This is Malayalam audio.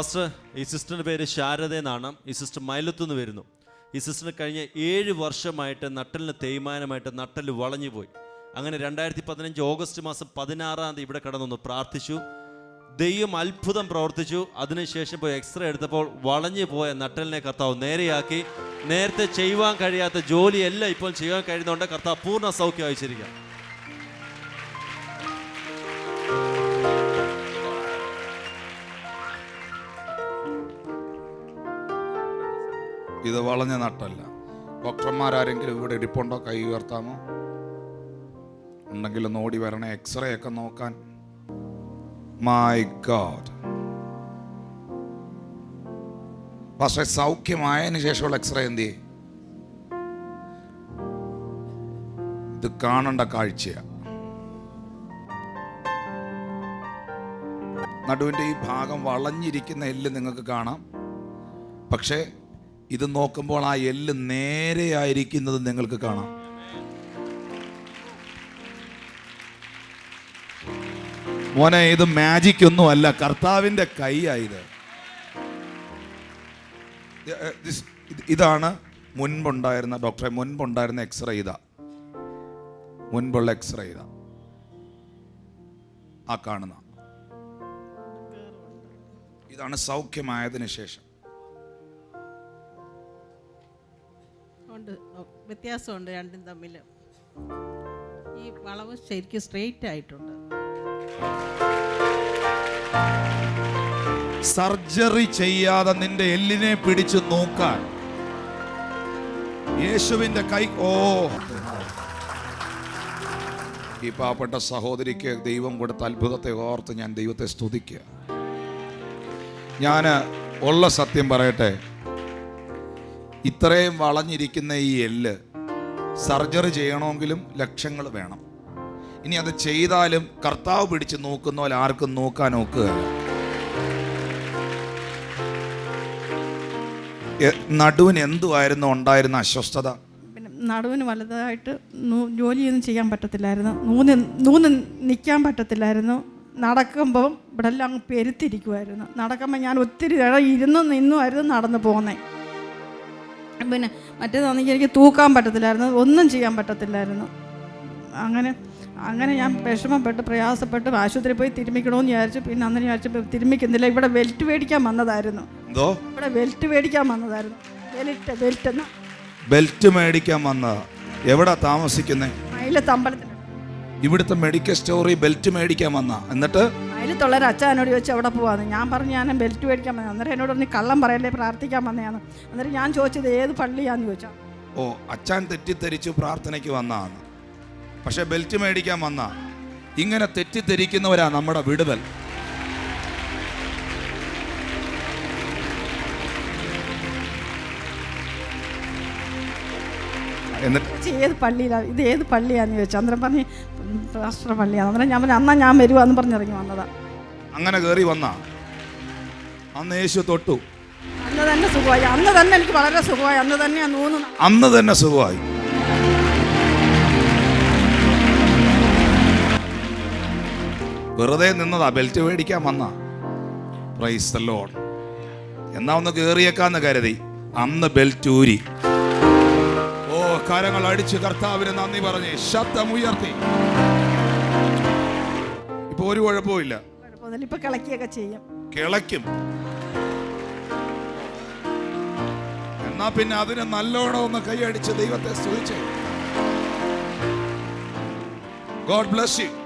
ഫസ്റ്റ് ഈ സിസ്റ്ററിന്റെ പേര് ശാരദ എന്നാണ്. ഈ സിസ്റ്റർ മൈലത്തുനിന്ന് വരുന്നു. ഈ സിസ്റ്ററിന് കഴിഞ്ഞ ഏഴ് വർഷമായിട്ട് നട്ടലിന് തേയ്മാനമായിട്ട് നട്ടൽ വളഞ്ഞു പോയി. അങ്ങനെ രണ്ടായിരത്തി പതിനഞ്ച് ഓഗസ്റ്റ് മാസം പതിനാറാം തീയതി ഇവിടെ കടന്നു പ്രാർത്ഥിച്ചു. ദൈവം അത്ഭുതം പ്രവർത്തിച്ചു. അതിനുശേഷം പോയി എക്സ്റേ എടുത്തപ്പോൾ വളഞ്ഞു പോയ നട്ടലിനെ കർത്താവ് നേരെയാക്കി. നേരത്തെ ചെയ്യുവാൻ കഴിയാത്ത ജോലിയെല്ലാം ഇപ്പോൾ ചെയ്യാൻ കഴിയുന്നതുകൊണ്ട് കർത്താവ് പൂർണ സൗഖ്യം അയച്ചിരിക്കുക ഇത് വളഞ്ഞ നട്ടല്ല. ഡോക്ടർമാരാരെങ്കിലും ഇവിടെ ഇരിപ്പുണ്ടോ? കൈ ഉയർത്താമോ? ഉണ്ടെങ്കിൽ ഒന്ന് ഓടി വരണേ. എക്സ്റേ ഒക്കെ നോക്കാൻ. മൈ ഗാഡ് പക്ഷേ സൗഖ്യമായതിനു ശേഷമുള്ള എക്സ്റേ എന്ത് ഇത് കാണണ്ട കാഴ്ചയാ. നടുവിന്റെ ഈ ഭാഗം വളഞ്ഞിരിക്കുന്ന എല്ല് നിങ്ങൾക്ക് കാണാം. പക്ഷേ ഇത് നോക്കുമ്പോൾ ആ എല്ല് നേരെയായിരിക്കുന്നത് നിങ്ങൾക്ക് കാണാം. മോനെ ഇത് മാജിക് ഒന്നും അല്ല. കർത്താവിന്റെ കൈയായത് ഇതാണ് മുൻപുണ്ടായിരുന്ന ഡോക്ടറെ മുൻപുണ്ടായിരുന്ന എക്സ്റേ ഇതാ. മുൻപുള്ള എക്സ്റേ ഇതാ. ആ കാണുന്ന. ഇതാണ് സൗഖ്യമായതിനു ശേഷം. വ്യത്യാസമുണ്ട് രണ്ടും തമ്മിൽ. ഈ വളവ് ശരിക്കും സ്ട്രെയിറ്റ് ആയിട്ടുണ്ട്. സർജറി ചെയ്യാതെ നിന്റെ എല്ലിനെ പിടിച്ചു നോക്കാൻ. യേശുവിന്റെ കൈ ഓ. ഈ പാവപ്പെട്ട സഹോദരിക്ക് ദൈവം കൊടുത്ത അത്ഭുതത്തെ ഓർത്ത് ഞാൻ ദൈവത്തെ സ്തുതിക്കുക. ഞാൻ ഉള്ള സത്യം പറയട്ടെ. ഇത്രയും വളഞ്ഞിരിക്കുന്ന ഈ എല്ല് സർജറി ചെയ്യണമെങ്കിലും ലക്ഷങ്ങൾ വേണം. ഇനി അത് ചെയ്താലും കർത്താവ് പിടിച്ച് നോക്കുന്ന പോലെ ആർക്കും നോക്കാൻ നോക്കുക നടുവിന് എന്തുമായിരുന്നു ഉണ്ടായിരുന്ന അസ്വസ്ഥത? നടുവിന് വലുതായിട്ട് ജോലിയൊന്നും ചെയ്യാൻ പറ്റത്തില്ലായിരുന്നു. നൂന്ന് നൂന്ന് നിൽക്കാൻ പറ്റത്തില്ലായിരുന്നു. നടക്കുമ്പോൾ ഇവിടെ എല്ലാം പെരുത്തിരിക്കുമായിരുന്നു നടക്കുമ്പോൾ ഞാൻ ഒത്തിരി ഇടം ഇരുന്നും നിന്നുമായിരുന്നു നടന്നു പോകുന്നത് പിന്നെ മറ്റേതാണെങ്കിൽ എനിക്ക് തൂക്കാൻ പറ്റത്തില്ലായിരുന്നു ഒന്നും ചെയ്യാൻ പറ്റത്തില്ലായിരുന്നു. അങ്ങനെ അങ്ങനെ ഞാൻ വിഷമപ്പെട്ട് പ്രയാസപ്പെട്ട് ആശുപത്രിയിൽ പോയി തിരുമിക്കണമെന്ന് വിചാരിച്ചു പിന്നെ അന്ന് വിചാരിച്ചു തിരുമിക്കുന്നില്ല. ഇവിടെ വെൽറ്റ് മേടിക്കാൻ വന്നതായിരുന്നു. ഇവിടെ വെൽറ്റ് മേടിക്കാൻ വന്നതായിരുന്നു. ബെൽറ്റ് വെൽറ്റ് ബെൽറ്റ് മേടിക്കാൻ വന്ന. എവിടെ താമസിക്കുന്നേ? അയിലത്ത് അമ്പലത്തിൽ ഇവിടുത്തെ മെഡിക്കൽ സ്റ്റോറി ബെൽറ്റ് മേടിക്കാൻ വന്ന. എന്നിട്ട്? അയിലത്തുള്ളൊരു അച്ഛനോട് ചോദിച്ചു അവിടെ പോവാന്ന്? ഞാൻ പറഞ്ഞു ഞാൻ ബെൽറ്റ് മേടിക്കാൻ വന്നത്. അന്നേരം എന്നോട് പറഞ്ഞു കള്ളം പറയല്ലേ പ്രാർത്ഥിക്കാൻ വന്നതാണ് അന്നേരം ഞാൻ ചോദിച്ചത് ഏത് പള്ളിയാന്ന്? ചോദിച്ചാൽ ഓ അച്ഛൻ തെറ്റിദ്ധരിച്ചു പ്രാർത്ഥനയ്ക്ക് വന്നതാണ് പക്ഷെ ബെൽറ്റ് മേടിക്കാൻ വന്ന ഇങ്ങനെ തെറ്റിദ്ധരിക്കുന്നവരാ നമ്മുടെ വിടുതൽ. എന്നിട്ട് ഏത് പള്ളിയിലാണ് ഇത് ഏത് പള്ളിയാന്ന് ചോദിച്ചു. അന്നേരം പറഞ്ഞ് രാഷ്ട്ര പള്ളിയാണ് അന്നേരം ഞാൻ അന്നാ ഞാൻ വരുവാന്ന് പറഞ്ഞിറങ്ങി വന്നതാ. അങ്ങനെ കയറി വന്ന. അന്ന് യേശു തൊട്ടു. അന്ന് തന്നെ സുഖമായി. അന്ന് തന്നെ എനിക്ക് വളരെ സുഖമായി. അന്ന് തന്നെ അന്ന് തന്നെ സുഖമായി. വെറുതെ നിന്നതാ. ബെൽറ്റ് മേടിക്കാൻ വന്ന. പ്രൈസ് ലോഡ് എന്നാ ഒന്ന് കേറിയേക്കാന്ന് കരുതി. അന്ന് ബെൽറ്റ് ഊരി. കരങ്ങൾ അടിച്ച് കർത്താവിന് നന്ദി പറഞ്ഞ് ശബ്ദമുയർത്തി. ഇപ്പൊ ഒരു കുഴപ്പമില്ല ഇപ്പം കിളക്കിയൊക്കെ ചെയ്യും. കിളയ്ക്കും. എന്നാ പിന്നെ അതിന് നല്ലോണം ഒന്ന് കൈയടിച്ച് ദൈവത്തെ സ്തുതിച്ചേ. God bless you